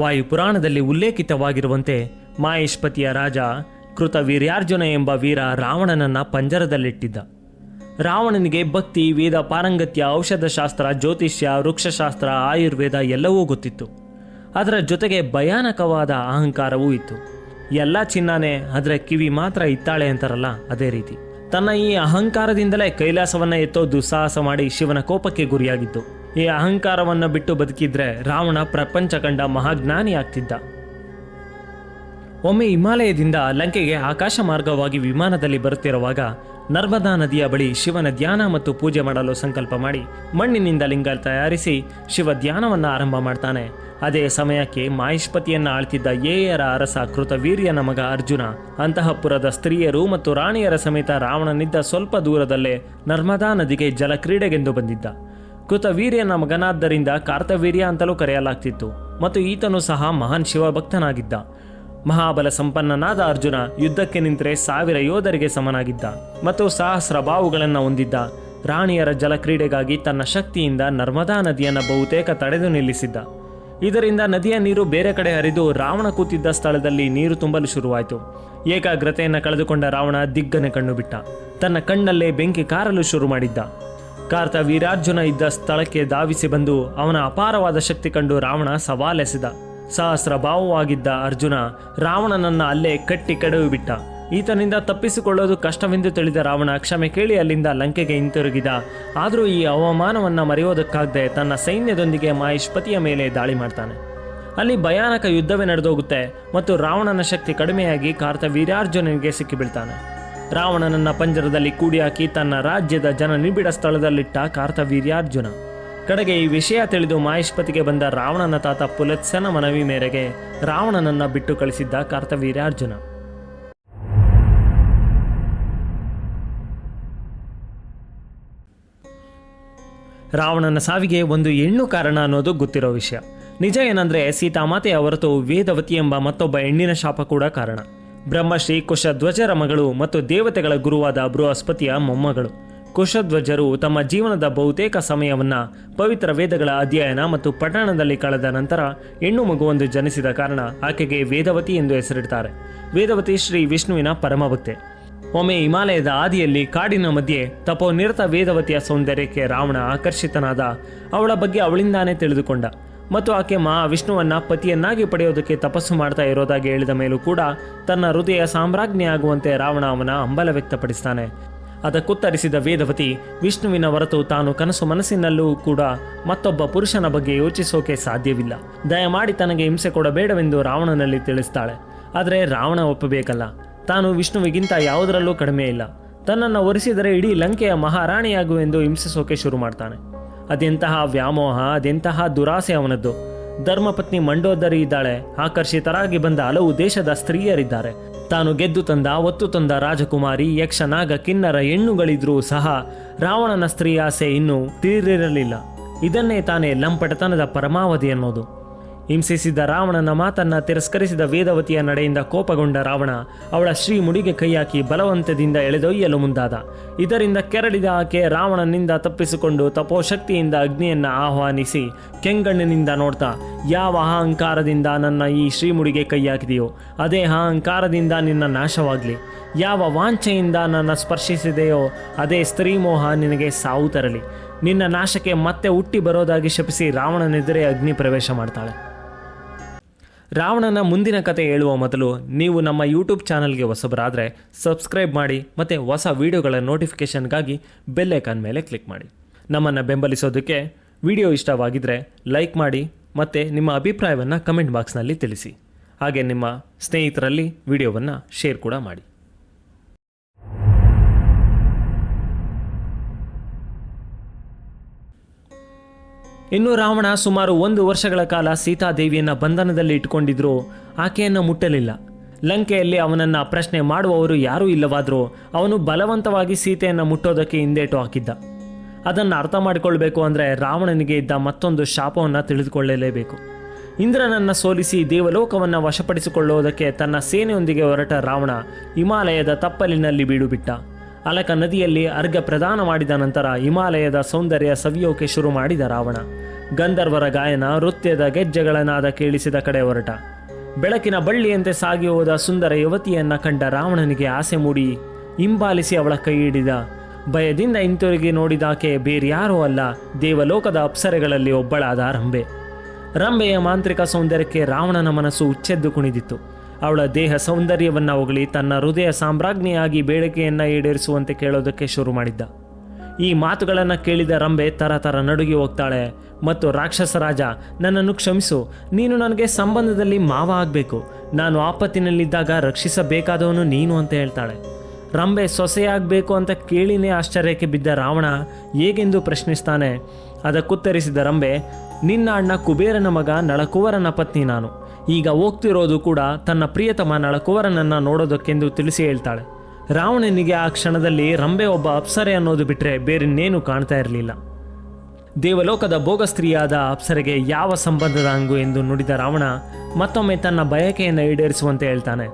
ವಾಯುಪುರಾಣದಲ್ಲಿ ಉಲ್ಲೇಖಿತವಾಗಿರುವಂತೆ ಮಾಹೇಶ್ಪತಿಯ ರಾಜ ಕೃತ ವೀರ್ಯಾರ್ಜುನ ಎಂಬ ವೀರ ರಾವಣನನ್ನ ಪಂಜರದಲ್ಲಿಟ್ಟಿದ್ದ. ರಾವಣನಿಗೆ ಭಕ್ತಿ, ವೇದ, ಪಾರಂಗತ್ಯ, ಔಷಧಶಾಸ್ತ್ರ, ಜ್ಯೋತಿಷ್ಯ, ವೃಕ್ಷಶಾಸ್ತ್ರ, ಆಯುರ್ವೇದ ಎಲ್ಲವೂ ಗೊತ್ತಿತ್ತು. ಅದರ ಜೊತೆಗೆ ಭಯಾನಕವಾದ ಅಹಂಕಾರವೂ ಇತ್ತು. ಎಲ್ಲ ಚಿನ್ನನೇ ಅದರ ಕಿವಿ ಮಾತ್ರ ಇತ್ತಾಳೆ ಅಂತಾರಲ್ಲ ಅದೇ ರೀತಿ. ತನ್ನ ಈ ಅಹಂಕಾರದಿಂದಲೇ ಕೈಲಾಸವನ್ನ ಎತ್ತೋ ದುಸ್ಸಾಹಸ ಮಾಡಿ ಶಿವನ ಕೋಪಕ್ಕೆ ಗುರಿಯಾಗಿತ್ತು ಈ ಅಹಂಕಾರವನ್ನು ಬಿಟ್ಟು ಬದುಕಿದ್ರೆ ರಾವಣ ಪ್ರಪಂಚ ಕಂಡ ಮಹಾಜ್ಞಾನಿ ಆಗ್ತಿದ್ದ. ಒಮ್ಮೆ ಹಿಮಾಲಯದಿಂದ ಲಂಕೆಗೆ ಆಕಾಶ ಮಾರ್ಗವಾಗಿ ವಿಮಾನದಲ್ಲಿ ಬರುತ್ತಿರುವಾಗ ನರ್ಮದಾ ನದಿಯ ಬಳಿ ಶಿವನ ಧ್ಯಾನ ಮತ್ತು ಪೂಜೆ ಮಾಡಲು ಸಂಕಲ್ಪ ಮಾಡಿ ಮಣ್ಣಿನಿಂದ ಲಿಂಗ ತಯಾರಿಸಿ ಶಿವ ಧ್ಯಾನವನ್ನು ಆರಂಭ ಮಾಡ್ತಾನೆ. ಅದೇ ಸಮಯಕ್ಕೆ ಮಾಹಿಷ್ಪತಿಯನ್ನ ಆಳ್ತಿದ್ದ ಏಯರ ಅರಸ ಕೃತವೀರ್ಯನ ಮಗ ಅರ್ಜುನ, ಅಂತಃಪುರದ ಸ್ತ್ರೀಯರು ಮತ್ತು ರಾಣಿಯರ ಸಮೇತ ರಾವಣನಿದ್ದ ಸ್ವಲ್ಪ ದೂರದಲ್ಲೇ ನರ್ಮದಾ ನದಿಗೆ ಜಲಕ್ರೀಡೆಗೆಂದು ಬಂದಿದ್ದ. ಕೃತವೀರ್ಯನ ಮಗನಾದ್ದರಿಂದ ಕಾರ್ತವೀರ್ಯ ಅಂತಲೂ ಕರೆಯಲಾಗ್ತಿತ್ತು ಮತ್ತು ಈತನು ಸಹ ಮಹಾನ್ ಶಿವಭಕ್ತನಾಗಿದ್ದ. ಮಹಾಬಲ ಸಂಪನ್ನನಾದ ಅರ್ಜುನ ಯುದ್ಧಕ್ಕೆ ನಿಂತರೆ ಸಾವಿರ ಯೋಧರಿಗೆ ಸಮನಾಗಿದ್ದ ಮತ್ತು ಸಹಸ್ರ ಬಾವುಗಳನ್ನು ಹೊಂದಿದ್ದ. ರಾಣಿಯರ ಜಲಕ್ರೀಡೆಗಾಗಿ ತನ್ನ ಶಕ್ತಿಯಿಂದ ನರ್ಮದಾ ನದಿಯನ್ನು ಬಹುತೇಕ ತಡೆದು ನಿಲ್ಲಿಸಿದ್ದ. ಇದರಿಂದ ನದಿಯ ನೀರು ಬೇರೆ ಕಡೆ ಹರಿದು ರಾವಣ ಕೂತಿದ್ದ ಸ್ಥಳದಲ್ಲಿ ನೀರು ತುಂಬಲು ಶುರುವಾಯಿತು. ಏಕಾಗ್ರತೆಯನ್ನು ಕಳೆದುಕೊಂಡ ರಾವಣ ದಿಗ್ಗನೆ ಕಣ್ಣು ಬಿಟ್ಟ. ತನ್ನ ಕಣ್ಣಲ್ಲೇ ಬೆಂಕಿ ಕಾರಲು ಶುರು ಮಾಡಿದ್ದ. ಕಾರ್ತ ವೀರಾರ್ಜುನ ಇದ್ದ ಸ್ಥಳಕ್ಕೆ ಧಾವಿಸಿ ಬಂದು ಅವನ ಅಪಾರವಾದ ಶಕ್ತಿ ಕಂಡು ರಾವಣ ಸವಾಲೆಸೆದ. ಸಹಸ್ರ ಭಾವವಾಗಿದ್ದ ಅರ್ಜುನ ರಾವಣನನ್ನ ಅಲ್ಲೇ ಕಟ್ಟಿ ಕೆಡವಿ ಬಿಟ್ಟ. ಈತನಿಂದ ತಪ್ಪಿಸಿಕೊಳ್ಳೋದು ಕಷ್ಟವೆಂದು ತಿಳಿದ ರಾವಣ ಕ್ಷಮೆ ಕೇಳಿ ಅಲ್ಲಿಂದ ಲಂಕೆಗೆ ಹಿಂತಿರುಗಿದ. ಆದರೂ ಈ ಅವಮಾನವನ್ನು ಮರೆಯೋದಕ್ಕಾಗದೆ ತನ್ನ ಸೈನ್ಯದೊಂದಿಗೆ ಮಾಹಿಷ್ಪತಿಯ ಮೇಲೆ ದಾಳಿ ಮಾಡ್ತಾನೆ. ಅಲ್ಲಿ ಭಯಾನಕ ಯುದ್ಧವೇ ನಡೆದೋಗುತ್ತೆ ಮತ್ತು ರಾವಣನ ಶಕ್ತಿ ಕಡಿಮೆಯಾಗಿ ಕಾರ್ತ ವೀರಾರ್ಜುನನಿಗೆ ಸಿಕ್ಕಿಬೀಳ್ತಾನೆ. ರಾವಣನನ್ನ ಪಂಜರದಲ್ಲಿ ಕೂಡಿ ಹಾಕಿ ತನ್ನ ರಾಜ್ಯದ ಜನ ನಿಬಿಡ ಸ್ಥಳದಲ್ಲಿಟ್ಟ ಕಾರ್ತವೀರ್ಯಾರ್ಜುನ. ಕಡೆಗೆ ಈ ವಿಷಯ ತಿಳಿದು ಮಾಹೇಶ್ಪತಿಗೆ ಬಂದ ರಾವಣನ ತಾತ ಪುಲತ್ಸನ ಮನವಿ ಮೇರೆಗೆ ರಾವಣನನ್ನ ಬಿಟ್ಟು ಕಳಿಸಿದ್ದ ಕಾರ್ತವೀರ್ಯಾರ್ಜುನ. ರಾವಣನ ಸಾವಿಗೆ ಒಂದು ಹೆಣ್ಣು ಕಾರಣ ಅನ್ನೋದು ಗೊತ್ತಿರೋ ವಿಷಯ. ನಿಜ ಏನಂದ್ರೆ ಸೀತಾಮಾತೆಯ ಹೊರತು ವೇದವತಿ ಎಂಬ ಮತ್ತೊಬ್ಬ ಹೆಣ್ಣಿನ ಶಾಪ ಕೂಡ ಕಾರಣ. ಬ್ರಹ್ಮಶ್ರೀ ಕುಶಧ್ವಜರ ಮಗಳು ಮತ್ತು ದೇವತೆಗಳ ಗುರುವಾದ ಬೃಹಸ್ಪತಿಯ ಮೊಮ್ಮಗಳು. ಕುಶಧ್ವಜರು ತಮ್ಮ ಜೀವನದ ಬಹುತೇಕ ಸಮಯವನ್ನು ಪವಿತ್ರ ವೇದಗಳ ಅಧ್ಯಯನ ಮತ್ತು ಪಠಣದಲ್ಲಿ ಕಳೆದ ನಂತರ ಹೆಣ್ಣು ಮಗುವೊಂದು ಜನಿಸಿದ ಕಾರಣ ಆಕೆಗೆ ವೇದವತಿ ಎಂದು ಹೆಸರಿಡ್ತಾರೆ. ವೇದವತಿ ಶ್ರೀ ವಿಷ್ಣುವಿನ ಪರಮಭಕ್ತೆ. ಒಮ್ಮೆ ಹಿಮಾಲಯದ ಆದಿಯಲ್ಲಿ ಕಾಡಿನ ಮಧ್ಯೆ ತಪೋನಿರತ ವೇದವತಿಯ ಸೌಂದರ್ಯಕ್ಕೆ ರಾವಣ ಆಕರ್ಷಿತನಾದ ಅವಳ ಬಗ್ಗೆ ಅವಳಿಂದಾನೇ ತಿಳಿದುಕೊಂಡ. ಮತ್ತು ಆಕೆ ಮಹಾವಿಷ್ಣುವನ್ನ ಪತಿಯನ್ನಾಗಿ ಪಡೆಯೋದಕ್ಕೆ ತಪಸ್ಸು ಮಾಡ್ತಾ ಇರೋದಾಗಿ ಹೇಳಿದ ಮೇಲೂ ಕೂಡ ತನ್ನ ಹೃದಯ ಸಾಮ್ರಾಜ್ಞಿ ಆಗುವಂತೆ ರಾವಣ ಅವನ ಹಂಬಲ ವ್ಯಕ್ತಪಡಿಸ್ತಾನೆ. ಅದಕ್ಕುತ್ತರಿಸಿದ ವೇದವತಿ, ವಿಷ್ಣುವಿನ ಹೊರತು ತಾನು ಕನಸು ಮನಸ್ಸಿನಲ್ಲೂ ಕೂಡ ಮತ್ತೊಬ್ಬ ಪುರುಷನ ಬಗ್ಗೆ ಯೋಚಿಸೋಕೆ ಸಾಧ್ಯವಿಲ್ಲ. ದಯಮಾಡಿ ತನಗೆ ಹಿಂಸೆ ಕೊಡಬೇಡವೆಂದು ರಾವಣನಲ್ಲಿ ತಿಳಿಸ್ತಾಳೆ. ಆದರೆ ರಾವಣ ಒಪ್ಪಬೇಕಲ್ಲ. ತಾನು ವಿಷ್ಣುವಿಗಿಂತ ಯಾವುದರಲ್ಲೂ ಕಡಿಮೆ ಇಲ್ಲ. ತನ್ನನ್ನು ಒರೆಸಿದರೆ ಇಡೀ ಲಂಕೆಯ ಮಹಾರಾಣಿಯಾಗುವೆಂದು ಹಿಂಸಿಸೋಕೆ ಶುರು ಮಾಡ್ತಾನೆ. ಅದೆಂತಹ ವ್ಯಾಮೋಹ, ಅದೆಂತಹ ದುರಾಸೆ ಅವನದ್ದು. ಧರ್ಮಪತ್ನಿ ಮಂಡೋದರಿ ಇದ್ದಾಳೆ, ಆಕರ್ಷಿತರಾಗಿ ಬಂದ ಹಲವು ದೇಶದ ಸ್ತ್ರೀಯರಿದ್ದಾರೆ. ತಾನು ಗೆದ್ದು ತಂದ, ಒತ್ತು ತಂದ ರಾಜಕುಮಾರಿ, ಯಕ್ಷ, ನಾಗ, ಕಿನ್ನರ ಹೆಣ್ಣುಗಳಿದ್ರೂ ಸಹ ರಾವಣನ ಸ್ತ್ರೀ ಆಸೆ ಇನ್ನೂ ತೀರಿರಲಿಲ್ಲ. ಇದನ್ನೇ ತಾನೇ ಲಂಪಟತನದ ಪರಮಾವಧಿ ಅನ್ನೋದು. ಹಿಂಸಿಸಿದ ರಾವಣನ ಮಾತನ್ನ ತಿರಸ್ಕರಿಸಿದ ವೇದವತಿಯ ನಡೆಯಿಂದ ಕೋಪಗೊಂಡ ರಾವಣ, ಅವಳ ಶ್ರೀಮುಡಿಗೆ ಕೈ ಹಾಕಿ ಬಲವಂತದಿಂದ ಎಳೆದೊಯ್ಯಲು ಮುಂದಾದ. ಇದರಿಂದ ಕೆರಳಿದ ಆಕೆ ರಾವಣನಿಂದ ತಪ್ಪಿಸಿಕೊಂಡು ತಪೋಶಕ್ತಿಯಿಂದ ಅಗ್ನಿಯನ್ನ ಆಹ್ವಾನಿಸಿ ಕೆಂಗಣ್ಣಿನಿಂದ ನೋಡ್ತಾ, ಯಾವ ಅಹಂಕಾರದಿಂದ ನನ್ನ ಈ ಶ್ರೀಮುಡಿಗೆ ಕೈ ಹಾಕಿದೆಯೋ ಅದೇ ಅಹಂಕಾರದಿಂದ ನಿನ್ನ ನಾಶವಾಗಲಿ. ಯಾವ ವಾಂಛೆಯಿಂದ ನನ್ನ ಸ್ಪರ್ಶಿಸಿದೆಯೋ, ಅದೇ ಸ್ತ್ರೀ ಮೋಹ ನಿನಗೆ ಸಾವು ತರಲಿ. ನಿನ್ನ ನಾಶಕ್ಕೆ ಮತ್ತೆ ಹುಟ್ಟಿ ಬರೋದಾಗಿ ಶಪಿಸಿ ರಾವಣನೆದುರೇ ಅಗ್ನಿ ಪ್ರವೇಶ ಮಾಡ್ತಾಳೆ. ರಾವಣನ ಮುಂದಿನ ಕತೆ ಹೇಳುವ ಮೊದಲು ನೀವು ನಮ್ಮ ಯೂಟ್ಯೂಬ್ ಚಾನಲ್ಗೆ ಹೊಸಬರಾದರೆ ಸಬ್ಸ್ಕ್ರೈಬ್ ಮಾಡಿ ಮತ್ತು ಹೊಸ ವೀಡಿಯೋಗಳ ನೋಟಿಫಿಕೇಷನ್ಗಾಗಿ ಬೆಲ್ಲೈಕಾನ್ ಮೇಲೆ ಕ್ಲಿಕ್ ಮಾಡಿ. ನಮ್ಮನ್ನು ಬೆಂಬಲಿಸೋದಕ್ಕೆ ವಿಡಿಯೋ ಇಷ್ಟವಾಗಿದ್ದರೆ ಲೈಕ್ ಮಾಡಿ ಮತ್ತು ನಿಮ್ಮ ಅಭಿಪ್ರಾಯವನ್ನು ಕಮೆಂಟ್ ಬಾಕ್ಸ್ನಲ್ಲಿ ತಿಳಿಸಿ. ಹಾಗೆ ನಿಮ್ಮ ಸ್ನೇಹಿತರಲ್ಲಿ ವಿಡಿಯೋವನ್ನು ಶೇರ್ ಕೂಡ ಮಾಡಿ. ಇನ್ನು ರಾವಣ ಸುಮಾರು ಒಂದು ವರ್ಷಗಳ ಕಾಲ ಸೀತಾದೇವಿಯನ್ನ ಬಂಧನದಲ್ಲಿ ಇಟ್ಕೊಂಡಿದ್ರು. ಆಕೆಯನ್ನು ಮುಟ್ಟಲಿಲ್ಲ. ಲಂಕೆಯಲ್ಲಿ ಅವನನ್ನ ಪ್ರಶ್ನೆ ಮಾಡುವವರು ಯಾರೂ ಇಲ್ಲವಾದರೂ ಅವನು ಬಲವಂತವಾಗಿ ಸೀತೆಯನ್ನು ಮುಟ್ಟೋದಕ್ಕೆ ಹಿಂದೇಟು ಹಾಕಿದ್ದ. ಅದನ್ನು ಅರ್ಥ ಮಾಡಿಕೊಳ್ಬೇಕು ಅಂದರೆ ರಾವಣನಿಗೆ ಇದ್ದ ಮತ್ತೊಂದು ಶಾಪವನ್ನು ತಿಳಿದುಕೊಳ್ಳಲೇಬೇಕು. ಇಂದ್ರನನ್ನು ಸೋಲಿಸಿ ದೇವಲೋಕವನ್ನು ವಶಪಡಿಸಿಕೊಳ್ಳುವುದಕ್ಕೆ ತನ್ನ ಸೇನೆಯೊಂದಿಗೆ ಹೊರಟ ರಾವಣ ಹಿಮಾಲಯದ ತಪ್ಪಲಿನಲ್ಲಿ ಬೀಡು ಬಿಟ್ಟ ಅಲಕ ನದಿಯಲ್ಲಿ ಅರ್ಘ ಪ್ರದಾನ ಮಾಡಿದ ನಂತರ ಹಿಮಾಲಯದ ಸೌಂದರ್ಯ ಸವಿಯೋಕೆ ಶುರು ಮಾಡಿದ ರಾವಣ. ಗಂಧರ್ವರ ಗಾಯನ, ನೃತ್ಯದ ಗೆಜ್ಜೆಗಳನಾದ ಕೇಳಿಸಿದ ಕಡೆ ಹೊರಟ. ಬೆಳಕಿನ ಬಳ್ಳಿಯಂತೆ ಸಾಗಿ ಹೋದ ಸುಂದರ ಯುವತಿಯನ್ನ ಕಂಡ ರಾವಣನಿಗೆ ಆಸೆ ಮೂಡಿ ಹಿಂಬಾಲಿಸಿ ಅವಳ ಕೈ ಹಿಡಿದ. ಭಯದಿಂದ ಹಿಂತಿರುಗಿ ನೋಡಿದಾಕೆ ಬೇರ್ಯಾರೂ ಅಲ್ಲ, ದೇವಲೋಕದ ಅಪ್ಸರೆಗಳಲ್ಲಿ ಒಬ್ಬಳಾದ ರಂಬೆ. ರಂಬೆಯ ಮಾಂತ್ರಿಕ ಸೌಂದರ್ಯಕ್ಕೆ ರಾವಣನ ಮನಸ್ಸು ಉಚ್ಚೆದ್ದು ಕುಣಿದಿತ್ತು. ಅವಳ ದೇಹ ಸೌಂದರ್ಯವನ್ನು ಹೊಗಳಿ ತನ್ನ ಹೃದಯ ಸಾಮ್ರಾಜ್ಞಿಯಾಗಿ ಬೇಡಿಕೆಯನ್ನು ಈಡೇರಿಸುವಂತೆ ಕೇಳೋದಕ್ಕೆ ಶುರು ಮಾಡಿದ್ದ. ಈ ಮಾತುಗಳನ್ನು ಕೇಳಿದ ರಂಬೆ ತರ ತರ ನಡುಗಿ ಹೋಗ್ತಾಳೆ ಮತ್ತು ರಾಕ್ಷಸ ರಾಜ, ನನ್ನನ್ನು ಕ್ಷಮಿಸು. ನೀನು ನನಗೆ ಸಂಬಂಧದಲ್ಲಿ ಮಾವ ಆಗಬೇಕು. ನಾನು ಆಪತ್ತಿನಲ್ಲಿದ್ದಾಗ ರಕ್ಷಿಸಬೇಕಾದವನು ನೀನು ಅಂತ ಹೇಳ್ತಾಳೆ. ರಂಬೆ ಸೊಸೆಯಾಗಬೇಕು ಅಂತ ಕೇಳಿನೇ ಆಶ್ಚರ್ಯಕ್ಕೆ ಬಿದ್ದ ರಾವಣ ಹೇಗೆಂದು ಪ್ರಶ್ನಿಸ್ತಾನೆ. ಅದಕ್ಕುತ್ತರಿಸಿದ ರಂಬೆ, ನಿನ್ನ ಅಣ್ಣ ಕುಬೇರನ ಮಗ ನಳಕುವರನ ಪತ್ನಿ ನಾನು. ಈಗ ಹೋಗ್ತಿರೋದು ಕೂಡ ತನ್ನ ಪ್ರಿಯತಮ ಕುವರನನ್ನು ನೋಡೋದಕ್ಕೆಂದು ತಿಳಿಸಿ ಹೇಳ್ತಾಳೆ. ರಾವಣನಿಗೆ ಆ ಕ್ಷಣದಲ್ಲಿ ರಂಬೆ ಒಬ್ಬ ಅಪ್ಸರೆ ಅನ್ನೋದು ಬಿಟ್ಟರೆ ಬೇರಿನ್ನೇನು ಕಾಣ್ತಾ ಇರಲಿಲ್ಲ. ದೇವಲೋಕದ ಭೋಗ ಸ್ತ್ರೀಯಾದ ಅಪ್ಸರೆಗೆ ಯಾವ ಸಂಬಂಧದ ಅಂಗು ಎಂದು ನುಡಿದ ರಾವಣ ಮತ್ತೊಮ್ಮೆ ತನ್ನ ಬಯಕೆಯನ್ನು ಈಡೇರಿಸುವಂತೆ ಹೇಳ್ತಾನೆ.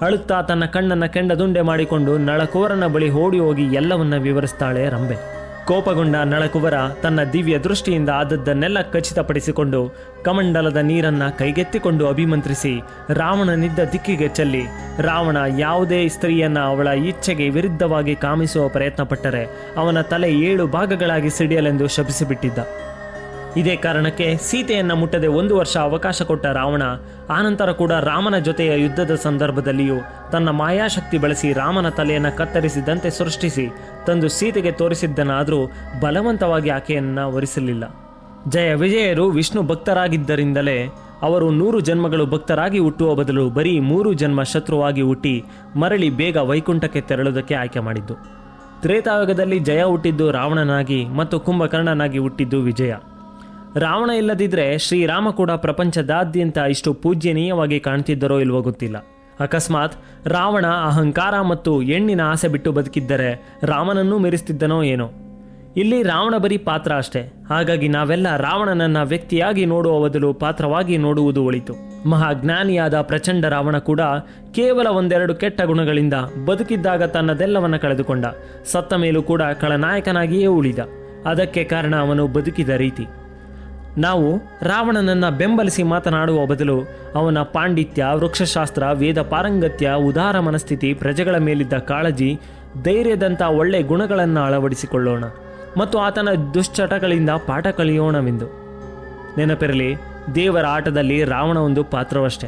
ಅಳುತ್ತಾ ತನ್ನ ಕಣ್ಣನ್ನು ಕೆಂಡದುಂಡೆ ಮಾಡಿಕೊಂಡು ನಳಕುವರನ ಬಳಿ ಓಡಿ ಹೋಗಿ ಎಲ್ಲವನ್ನ ವಿವರಿಸ್ತಾಳೆ ರಂಬೆ. ಕೋಪಗೊಂಡ ನಳಕುವರ ತನ್ನ ದಿವ್ಯ ದೃಷ್ಟಿಯಿಂದ ಆದದ್ದನ್ನೆಲ್ಲ ಖಚಿತಪಡಿಸಿಕೊಂಡು ಕಮಂಡಲದ ನೀರನ್ನ ಕೈಗೆತ್ತಿಕೊಂಡು ಅಭಿಮಂತ್ರಿಸಿ ರಾವಣನಿದ್ದ ದಿಕ್ಕಿಗೆ ಚೆಲ್ಲಿ ರಾವಣ ಯಾವುದೇ ಸ್ತ್ರೀಯನ್ನ ಅವಳ ಇಚ್ಛೆಗೆ ವಿರುದ್ಧವಾಗಿ ಕಾಮಿಸುವ ಪ್ರಯತ್ನ ಪಟ್ಟರೆ ಅವನ ತಲೆ ಏಳು ಭಾಗಗಳಾಗಿ ಸಿಡಿಯಲೆಂದು ಶಪಿಸಿಬಿಟ್ಟಿದ್ದ. ಇದೇ ಕಾರಣಕ್ಕೆ ಸೀತೆಯನ್ನು ಮುಟ್ಟದೆ ಒಂದು ವರ್ಷ ಅವಕಾಶ ಕೊಟ್ಟ ರಾವಣ, ಆನಂತರ ಕೂಡ ರಾಮನ ಜೊತೆಯ ಯುದ್ಧದ ಸಂದರ್ಭದಲ್ಲಿಯೂ ತನ್ನ ಮಾಯಾಶಕ್ತಿ ಬಳಸಿ ರಾಮನ ತಲೆಯನ್ನು ಕತ್ತರಿಸಿದಂತೆ ಸೃಷ್ಟಿಸಿ ತಂದು ಸೀತೆಗೆ ತೋರಿಸಿದ್ದನಾದರೂ ಬಲವಂತವಾಗಿ ಆಕೆಯನ್ನು ವರಿಸಲಿಲ್ಲ. ಜಯ ವಿಜಯರು ವಿಷ್ಣು ಭಕ್ತರಾಗಿದ್ದರಿಂದಲೇ ಅವರು ನೂರು ಜನ್ಮಗಳು ಭಕ್ತರಾಗಿ ಹುಟ್ಟುವ ಬದಲು ಬರೀ ಮೂರು ಜನ್ಮ ಶತ್ರುವಾಗಿ ಹುಟ್ಟಿ ಮರಳಿ ಬೇಗ ವೈಕುಂಠಕ್ಕೆ ತೆರಳುವುದಕ್ಕೆ ಆಯ್ಕೆ ಮಾಡಿದ್ದು. ತ್ರೇತಾಯುಗದಲ್ಲಿ ಜಯ ಹುಟ್ಟಿದ್ದು ರಾವಣನಾಗಿ ಮತ್ತು ಕುಂಭಕರ್ಣನಾಗಿ ಹುಟ್ಟಿದ್ದು ವಿಜಯ. ರಾವಣ ಇಲ್ಲದಿದ್ರೆ ಶ್ರೀರಾಮ ಕೂಡ ಪ್ರಪಂಚದಾದ್ಯಂತ ಇಷ್ಟು ಪೂಜ್ಯನೀಯವಾಗಿ ಕಾಣ್ತಿದ್ದರೋ ಇಲ್ವೋ ಗೊತ್ತಿಲ್ಲ. ಅಕಸ್ಮಾತ್ ರಾವಣ ಅಹಂಕಾರ ಮತ್ತು ಹೆಣ್ಣಿನ ಆಸೆ ಬಿಟ್ಟು ಬದುಕಿದ್ದರೆ ರಾಮನನ್ನೂ ಮೆರೆಸ್ತಿದ್ದನೋ ಏನೋ. ಇಲ್ಲಿ ರಾವಣ ಬರೀ ಪಾತ್ರ ಅಷ್ಟೇ. ಹಾಗಾಗಿ ನಾವೆಲ್ಲ ರಾವಣನನ್ನ ವ್ಯಕ್ತಿಯಾಗಿ ನೋಡುವ ಬದಲು ಪಾತ್ರವಾಗಿ ನೋಡುವುದು ಒಳಿತು. ಮಹಾಜ್ಞಾನಿಯಾದ ಪ್ರಚಂಡ ರಾವಣ ಕೂಡ ಕೇವಲ ಒಂದೆರಡು ಕೆಟ್ಟ ಗುಣಗಳಿಂದ ಬದುಕಿದ್ದಾಗ ತನ್ನದೆಲ್ಲವನ್ನ ಕಳೆದುಕೊಂಡ. ಸತ್ತ ಮೇಲೂ ಕೂಡ ಕಳನಾಯಕನಾಗಿಯೇ ಉಳಿದ. ಅದಕ್ಕೆ ಕಾರಣ ಅವನು ಬದುಕಿದ ರೀತಿ. ನಾವು ರಾವಣನನ್ನು ಬೆಂಬಲಿಸಿ ಮಾತನಾಡುವ ಬದಲು ಅವನ ಪಾಂಡಿತ್ಯ, ವೃಕ್ಷಶಾಸ್ತ್ರ, ವೇದ ಪಾರಂಗತ್ಯ, ಉದಾರ ಮನಸ್ಥಿತಿ, ಪ್ರಜೆಗಳ ಮೇಲಿದ್ದ ಕಾಳಜಿ, ಧೈರ್ಯದಂಥ ಒಳ್ಳೆ ಗುಣಗಳನ್ನು ಅಳವಡಿಸಿಕೊಳ್ಳೋಣ ಮತ್ತು ಆತನ ದುಶ್ಚಟಗಳಿಂದ ಪಾಠ ಕಲಿಯೋಣವೆಂದು. ನೆನಪಿರಲಿ, ದೇವರ ಆಟದಲ್ಲಿ ರಾವಣ ಒಂದು ಪಾತ್ರವಷ್ಟೇ.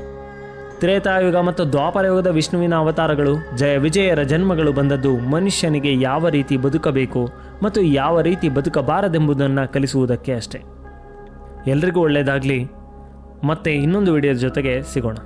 ತ್ರೇತಾಯುಗ ಮತ್ತು ದ್ವಾಪರಯುಗದ ವಿಷ್ಣುವಿನ ಅವತಾರಗಳು, ಜಯ ವಿಜಯರ ಜನ್ಮಗಳು ಬಂದದ್ದು ಮನುಷ್ಯನಿಗೆ ಯಾವ ರೀತಿ ಬದುಕಬೇಕು ಮತ್ತು ಯಾವ ರೀತಿ ಬದುಕಬಾರದೆಂಬುದನ್ನು ಕಲಿಸುವುದಕ್ಕೆ ಅಷ್ಟೇ. ಎಲ್ರಿಗೂ ಒಳ್ಳೆಯದಾಗಲಿ ಮತ್ತೆ ಇನ್ನೊಂದು ವಿಡಿಯೋದ ಜೊತೆಗೆ ಸಿಗೋಣ.